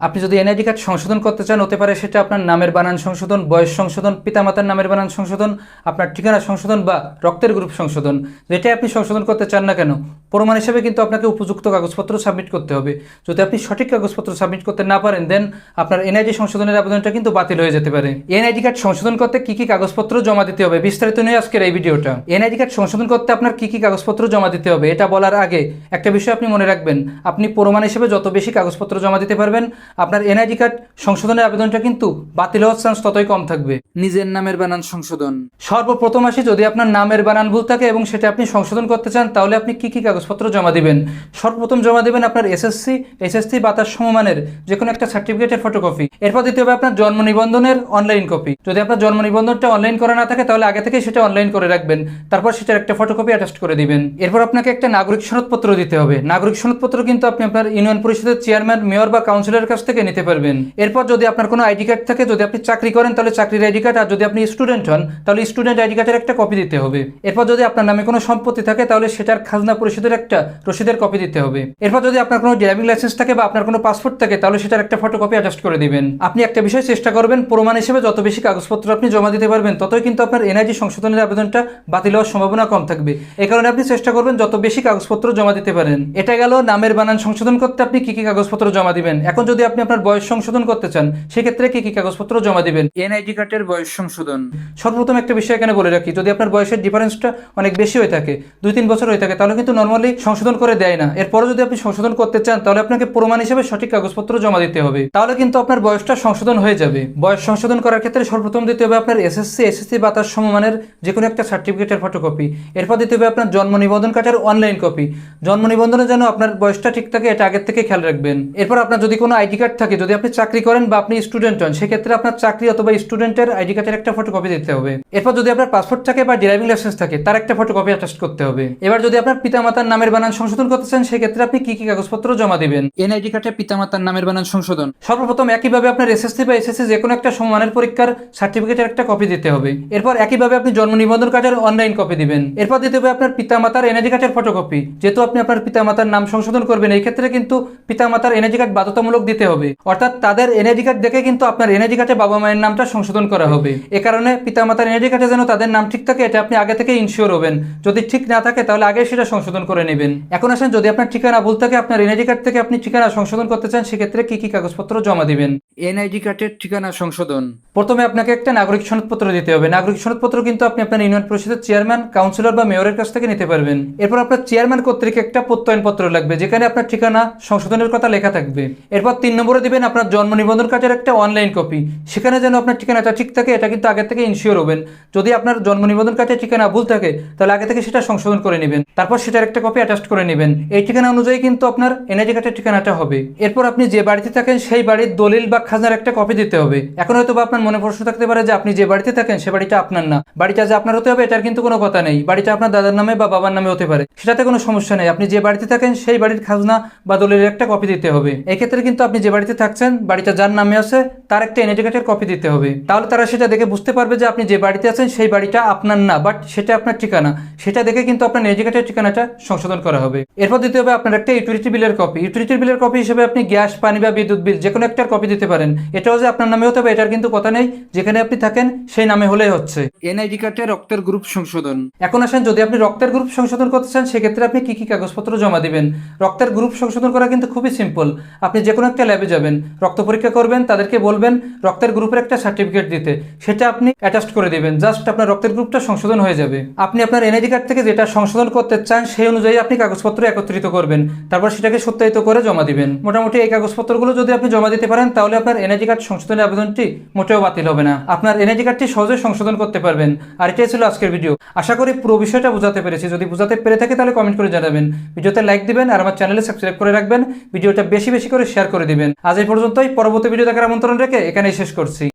আপনি যদি NID card সংশোধন করতে চান, হতে পারে সেটা আপনার নামের বানান সংশোধন, বয়স সংশোধন, পিতামাতার নামের বানান সংশোধন, আপনার ঠিকানা সংশোধন বা রক্তের গ্রুপ সংশোধন। যেটাই আপনি সংশোধন করতে চান না কেন, প্রমাণ হিসেবে কিন্তু আপনাকে উপযুক্ত কাগজপত্র সাবমিট করতে হবে। যদি আপনি সঠিক কাগজপত্র সাবমিট করতে না পারেন দেন আপনার এনআইডি সংশোধনের আবেদনটা কিন্তু বাতিল হয়ে যেতে পারে। এনআইডি কার্ড সংশোধন করতে কি কি কাগজপত্র জমা দিতে হবে, বিস্তারিত নিয়ে আজকের এই ভিডিওটা। এনআইডি কার্ড সংশোধন করতে আপনার কি কি কাগজপত্র জমা দিতে হবে, এটা বলার আগে একটা বিষয় আপনি মনে রাখবেন। আপনি প্রমাণ হিসেবে যত বেশি কাগজপত্র জমা দিতে পারবেন আপনার এনআইডি কার্ড সংশোধনের আবেদনটা কিন্তু বাতিল হওয়ার চান্স ততই কম থাকবে। নিজের নামের বানান সংশোধন। সর্বপ্রথম আসি যদি আপনার নামের বানান ভুল থাকে এবং সেটা আপনি সংশোধন করতে চান তাহলে আপনি কি কি কাগজপত্র জমা দিবেন? সর্বপ্রথম জমা দেবেন আপনার এসএসসি এসএসসি বা তার সমমানের যে কোনো একটা সার্টিফিকেটের ফটোকপি এরপর দিতে হবে আপনার জন্ম নিবন্ধনের অনলাইন কপি যদি আপনার জন্ম নিবন্ধনটা অনলাইন করা না থাকে তাহলে আগে থেকে সেটা অনলাইন করে রাখবেন। তারপর সেটার একটা ফটোকপি অ্যাটাচ করে দিবেন। এরপর আপনাকে একটা নাগরিক সনদপত্র দিতে হবে। নাগরিক সনদপত্র কিন্তু আপনি আপনার ইউনিয়ন পরিষদের চেয়ারম্যান মেয়র বা কাউন্সিলরের কাছ থেকে নিতে পারবেন। এরপর যদি আপনার কোনো আইডি কার্ড থাকে, যদি আপনি চাকরি করেন, তাহলে চাকরির আইডি কার্ড, আর যদি আপনি স্টুডেন্ট হন, তাহলে স্টুডেন্ট আইডি কার্ডের একটা কপি দিতে হবে। এরপর যদি আপনার নামে কোনো সম্পত্তি থাকে, তাহলে সেটার খাজনা পরিষদের একটা রসিদের কপি দিতে হবে। এরপর যদি আপনার কোনো ড্রাইভিং লাইসেন্স থাকে বা আপনার কোনো পাসপোর্ট থাকে, তাহলে সেটার একটা ফটোকপি অ্যাটাস্ট করে দিবেন। আপনি একটা বিষয় চেষ্টা করবেন, প্রমাণ হিসেবে যত বেশি কাগজপত্র আপনি জমা দিতে পারবেন, ততই কিন্তু আপনার এনআইডি সংশোধনের আবেদনটা বাতিল হওয়ার সম্ভাবনা কম থাকবে। এই কারণে আপনি চেষ্টা করবেন যত বেশি কাগজপত্র জমা দিতে পারেন। এটা গেল নামের বানান সংশোধন করতে আপনি কি কি কাগজপত্র জমা দিবেন। এখন যদি আপনি আপনার বয়স সংশোধন করতে চান সেক্ষেত্রে কি কি কাগজপত্র জমা দিবেন? এনআইডি কার্ডের বয়স সংশোধন। সর্বপ্রথম একটা বিষয় এখানে বলে রাখি যদি আপনার বয়সের ডিফারেন্সটা অনেক বেশি হয়ে থাকে দুই তিন বছর হয়ে থাকে তাহলে কিন্তু নর্মালি সংশোধন করে দেয় না। এরপরে যদি আপনি সংশোধন করতে চান তাহলে আপনাকে প্রমাণ হিসেবে সঠিক কাগজপত্র জমা দিতে হবে। তাহলে কিন্তু আপনার বয়সটা সংশোধন হয়ে যাবে। বয়স সংশোধন করার ক্ষেত্রে সর্বপ্রথম দিতে হবে আপনার এসএসসি এসএসসি বা তার সমমানের যে কোনো একটা সার্টিফিকেটের ফটোকপি এরপর দিতে হবে আপনার জন্ম নিবন্ধন কার্ডের অনলাইন কপি জন্ম নিবন্ধনে যেন আপনার বয়সটা ঠিক থাকে এটা আগের থেকে খেয়াল রাখবেন। এরপর আপনার যদি কোনো আইডি কার্ড থাকে যদি আপনি চাকরি করেন বা আপনি স্টুডেন্ট হন সেক্ষেত্রে আপনার চাকরি অথবা স্টুডেন্টের আইডি কার্ডের একটা ফটোকপি দিতে হবে। এরপর যদি আপনার পাসপোর্ট থাকে বা ড্রাইভিং লাইসেন্স থাকে তার একটা ফটোকপি অ্যাটাচ করতে হবে। এবার যদি আপনার পিতামাতার নামের বানান সংশোধন করতে চান সেক্ষেত্রে আপনি কি কি কাগজপত্র জমা দিবেন? এনআইডি কার্ডে পিতামাতার নামের বানান সংশোধন। সর্বপ্রথম একইভাবে আপনার এসএসসি বা এসএসসি যে কোনো একটা সমমানের পরীক্ষার সার্টিফিকেটের একটা কপি দিতে হবে। এরপর একইভাবে আপনি জন্ম নিবন্ধন কার্ডের অনলাইন কপি দিবেন। এরপর দিতে হবে আপনার পিতামাতার এনআইডি কার্ডের ফটোকপি যেহেতু আপনি আপনার পিতামাতার নাম সংশোধন করবেন এই ক্ষেত্রে কিন্তু পিতামাতার এনআইডি কার্ড বাধ্যতামূলক দিতে হবে। অর্থাৎ তাদের এনআইডি কার্ড দেখে কিন্তু আপনার এনআইডি কার্ডে বাবা মায়ের নামটা সংশোধন করা হবে। এ কারণে পিতামাতার এনআইডি কার্ডে যেন তাদের নাম ঠিক থাকে এটা আপনি আগে থেকে ইনশিওর হবেন। যদি ঠিক না থাকে তাহলে আগে সেটা সংশোধন করে নেবেন। এখন আসেন যদি আপনার ঠিকানা ভুল থাকে আপনার এনআইডি কার্ড থেকে আপনি ঠিকানা সংশোধন করতে চান সেক্ষেত্রে কি কি কাগজপত্র জমা দিবেন? এনআইডি কার্ডের ঠিকানা সংশোধন। প্রথমে আপনাকে একটা নাগরিক সনদপত্র দিতে হবে। নাগরিক সনদপত্র কিন্তু আপনি আপনার ইউনিয়ন পরিষদের চেয়ারম্যান কাউন্সিলর বা মেয়রের কাছ থেকে নিতে পারবেন। এরপর আপনার চেয়ারম্যান কর্তৃক একটা প্রত্যয়নপত্র লাগবে যেখানে আপনার ঠিকানা সংশোধনের কথা লেখা থাকবে। এরপর তিন নম্বরে দিবেন আপনার জন্ম নিবন্ধন কার্ডের একটা অনলাইন কপি সেখানে যেন আপনার ঠিকানাটা ঠিক থাকে, এটা কিন্তু আগে থেকে ইনশিওর হবেন। যদি আপনার জন্ম নিবন্ধন কার্ডের ঠিকানা ভুল থাকে, তাহলে আগে থেকে সেটা সংশোধন করে নেবেন। তারপর সেটার একটা কপি অ্যাটাচ করে নেবেন। এই ঠিকানা অনুযায়ী কিন্তু আপনার এনআইডি কার্ডের ঠিকানাটা হবে। এরপর আপনি যে বাড়িতে থাকেন, সেই বাড়ির দলিল বা খাজনার একটা কপি দিতে হবে। এখন হয়তো বা আপনার মনে প্রশ্ন থাকতে পারে যে আপনি যে বাড়িতে থাকেন, সে বাড়িটা আপনার না। বাড়িটা যে আপনার হতে হবে, এটার কিন্তু কোনো কথা নেই। বাড়িটা আপনার দাদার নামে বা বাবার নামে হতে পারে। সেটাতে কোনো সমস্যা নেই। আপনি যে বাড়িতে থাকেন, সেই বাড়ির খাজনা বা দলিলের একটা কপি দিতে হবে। এক্ষেত্রে কিন্তু আপনি যে বাড়িতে থাকছেন বাড়িটা যার নামে আছে তার একটা এনআইডি কার্ডের কপি দিতে হবে। তাহলে তারা সেটা দেখে বুঝতে পারবে যে আপনি যে বাড়িতে আছেন সেই বাড়িটা আপনার না বাট সেটা আপনার ঠিকানা। সেটা দেখে কিন্তু আপনার এনআইডি কার্ডের ঠিকানাটা সংশোধন করা হবে। এরপর দিতে হবে আপনার একটা ইউটিলিটি বিলের কপি ইউটিলিটি বিলের কপি হিসেবে আপনি গ্যাস পানি বা বিদ্যুৎ বিল যে কোনো একটার কপি দিতে পারেন। এটাও যে আপনার নামে হতে হবে এটার কিন্তু কথা নেই। যেখানে আপনি থাকেন সেই নামে হলেই হচ্ছে। এনআইডি কার্ডে রক্তের গ্রুপ সংশোধন। এখন আসেন যদি আপনি রক্তের গ্রুপ সংশোধন করতে চান সেক্ষেত্রে আপনি কি কি কাগজপত্র জমা দিবেন? রক্তের গ্রুপ সংশোধন করা কিন্তু খুবই সিম্পল আপনি যে কোনো একটা ল্যাবে যাবেন, রক্ত পরীক্ষা করবেন, তাদেরকে বলবেন, রক্তের গ্রুপের একটা সার্টিফিকেট দিতে। সেটা আপনি অ্যাটাস্ট করে দিবেন জাস্ট আপনার রক্তের গ্রুপটা সংশোধন হয়ে যাবে। আপনি আপনার এনআইডি কার্ড থেকে যেটা সংশোধন করতে চান, সেই অনুযায়ী আপনি কাগজপত্র একত্রিত করবেন। তারপর সেটাকে সত্যায়িত করে জমা দিবেন। মোটামুটি এই কাগজপত্রগুলো যদি আপনি জমা দিতে পারেন, তাহলে আপনার এনআইডি কার্ড সংশোধনের আবেদনটি মোটেও বাতিল হবে না। আপনার এনআইডি কার্ডটি সহজে সংশোধন করতে পারবেন। আর এটাই ছিল আজকের ভিডিও আশা করি পুরো বিষয়টা বোঝাতে পেরেছি। যদি বোঝাতে পেরে থাকে, তাহলে কমেন্ট করে জানাবেন। ভিডিওতে লাইক দিবেন আর আমার চ্যানেলে সাবস্ক্রাইব করে রাখবেন। ভিডিওটা বেশি বেশি করে শেয়ার করে দিবেন আজ এই পর্যন্তই। পরবর্তী ভিডিও দেখার আমন্ত্রণ রেখে এখানেই শেষ করছি।